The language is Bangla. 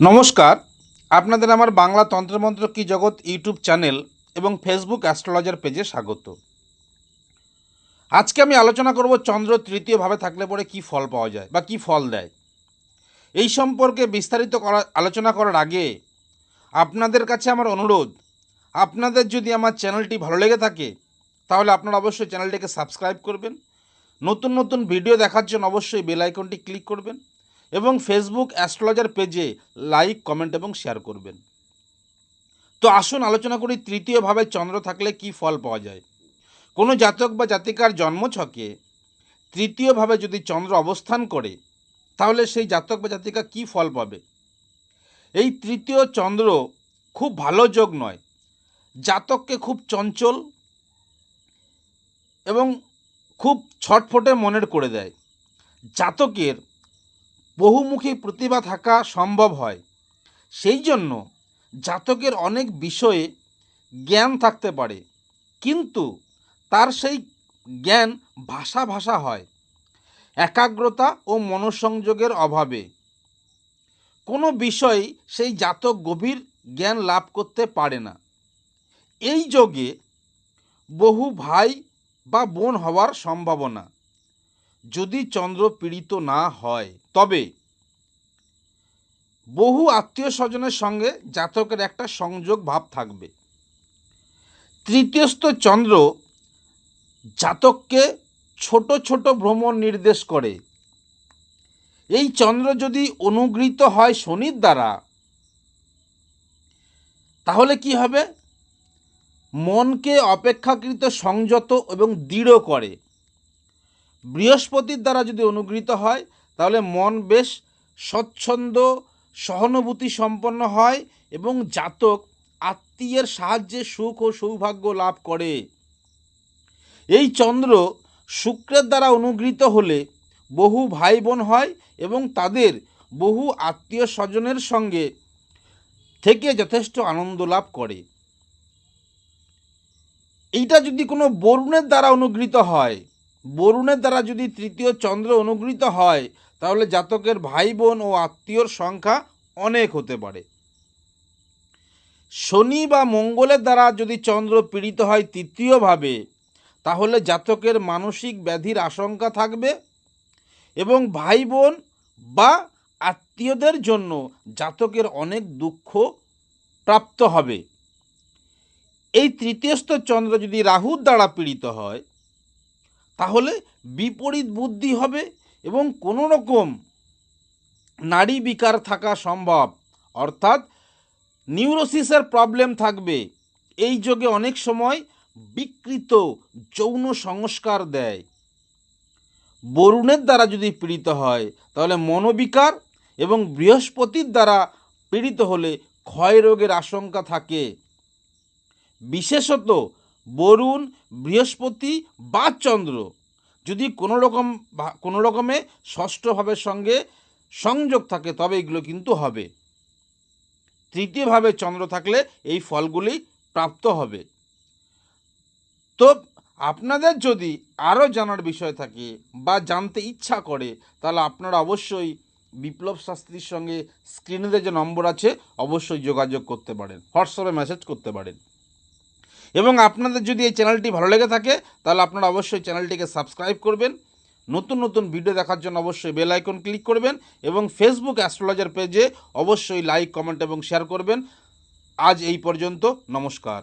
নমস্কার। আপনাদের আমার বাংলা তন্ত্রমন্ত্র কি জগৎ ইউটিউব চ্যানেল এবং ফেসবুক অ্যাস্ট্রোলজার পেজে স্বাগত। আজকে আমি আলোচনা করব চন্দ্র তৃতীয়ভাবে থাকলে পরে কি ফল পাওয়া যায় বা কি ফল দেয়। এই সম্পর্কে বিস্তারিত করা, আলোচনা করার আগে আপনাদের কাছে আমার অনুরোধ, আপনাদের যদি আমার চ্যানেলটি ভালো লেগে থাকে, তাহলে আপনারা অবশ্যই চ্যানেলটিকে সাবস্ক্রাইব করবেন। নতুন নতুন ভিডিও দেখার জন্য অবশ্যই বেল আইকনটি ক্লিক করবেন। এবং ফেসবুক অ্যাস্ট্রোলজার পেজে লাইক কমেন্ট এবং শেয়ার করবেন। তো আসুন, আলোচনা করি তৃতীয়ভাবে চন্দ্র থাকলে কি ফল পাওয়া যায়। কোনো জাতক বা জাতিকার জন্মছকে তৃতীয়ভাবে যদি চন্দ্র অবস্থান করে, তাহলে সেই জাতক বা জাতিকা কি ফল পাবে? এই তৃতীয় চন্দ্র খুব ভালো যোগ নয়। জাতককে খুব চঞ্চল এবং খুব ছটফটে মনের করে দেয়। জাতকের বহুমুখী প্রতিভা থাকা সম্ভব হয়। সেই জন্য জাতকের অনেক বিষয়ে জ্ঞান থাকতে পারে, কিন্তু তার সেই জ্ঞান ভাষা ভাষা হয়, একাগ্রতা ও মনোসংযোগের অভাবে। কোনো বিষয়ে সেই জাতক গভীর জ্ঞান লাভ করতে পারে না। এই যোগে বহু ভাই বা বোন হওয়ার সম্ভাবনা। যদি চন্দ্র পীড়িত না হয়, তবে বহু আত্মীয় স্বজনের সঙ্গে জাতকের একটা সংযোগ ভাব থাকবে। তৃতীয়স্থ চন্দ্র জাতককে ছোট ছোট ভ্রমণ নির্দেশ করে। এই চন্দ্র যদি অনুগৃহীত হয় শনির দ্বারা, তাহলে কি হবে? মনকে অপেক্ষাকৃত সংযত এবং দৃঢ় করে। বৃহস্পতির দ্বারা যদি অনুগৃহীত হয়, তাহলে মন বেশ স্বচ্ছন্দ, সহানুভূতি সম্পন্ন হয় এবং জাতক আত্মীয়ের সাহায্যে সুখ ও সৌভাগ্য লাভ করে। এই চন্দ্র শুক্রের দ্বারা অনুগৃহীত হলে বহু ভাই বোন হয় এবং তাদের বহু আত্মীয় স্বজনের সঙ্গে থেকে যথেষ্ট আনন্দ লাভ করে। এইটা যদি কোনো বরুণের দ্বারা অনুগৃহীত হয় বরুণের দ্বারা যদি তৃতীয় চন্দ্র অনুগৃহীত হয়, তাহলে জাতকের ভাই বোন ও আত্মীয়র সংখ্যা অনেক হতে পারে। শনি বা মঙ্গলের দ্বারা যদি চন্দ্র পীড়িত হয় তৃতীয়ভাবে, তাহলে জাতকের মানসিক ব্যাধির আশঙ্কা থাকবে এবং ভাই বোন বা আত্মীয়দের জন্য জাতকের অনেক দুঃখ প্রাপ্ত হবে। এই তৃতীয়স্থ চন্দ্র যদি রাহুর দ্বারা পীড়িত হয় তাহলে বিপরীত বুদ্ধি হবে এবং কোনো রকম নারী বিকার থাকা সম্ভব। অর্থাৎ নিউরোসিসের প্রবলেম থাকবে। এই যোগে অনেক সময় বিকৃত যৌন সংস্কার দেয়। বরুণের দ্বারা যদি পীড়িত হয়, তাহলে মনোবিকার এবং বৃহস্পতির দ্বারা পীড়িত হলে ক্ষয় রোগের আশঙ্কা থাকে। বিশেষত বরুণ, বৃহস্পতি বা চন্দ্র। যদি কোনো রকম কোনো রকমে ষষ্ঠ ভাবের সঙ্গে সংযোগ থাকে, তবে এগুলো কিন্তু হবে। তৃতীয়ভাবে চন্দ্র থাকলে এই ফলগুলি প্রাপ্ত হবে। তো আপনাদের যদি আরও জানার বিষয় থাকে বা জানতে ইচ্ছা করে, তাহলে আপনারা অবশ্যই বিপ্লব শাস্ত্রীর সঙ্গে স্ক্রিনে যে নম্বর আছে, অবশ্যই যোগাযোগ করতে পারেন, হোয়াটসঅ্যাপে মেসেজ করতে পারেন। এবং আপনাদের যদি এই চ্যানেলটি ভালো লেগে থাকে, তাহলে আপনারা অবশ্যই চ্যানেলটিকে সাবস্ক্রাইব করবেন। নতুন নতুন ভিডিও দেখার জন্য অবশ্যই বেল আইকন ক্লিক করবেন এবং ফেসবুক অ্যাস্ট্রোলজার পেজে অবশ্যই লাইক, কমেন্ট এবং শেয়ার করবেন। আজ এই পর্যন্ত, নমস্কার।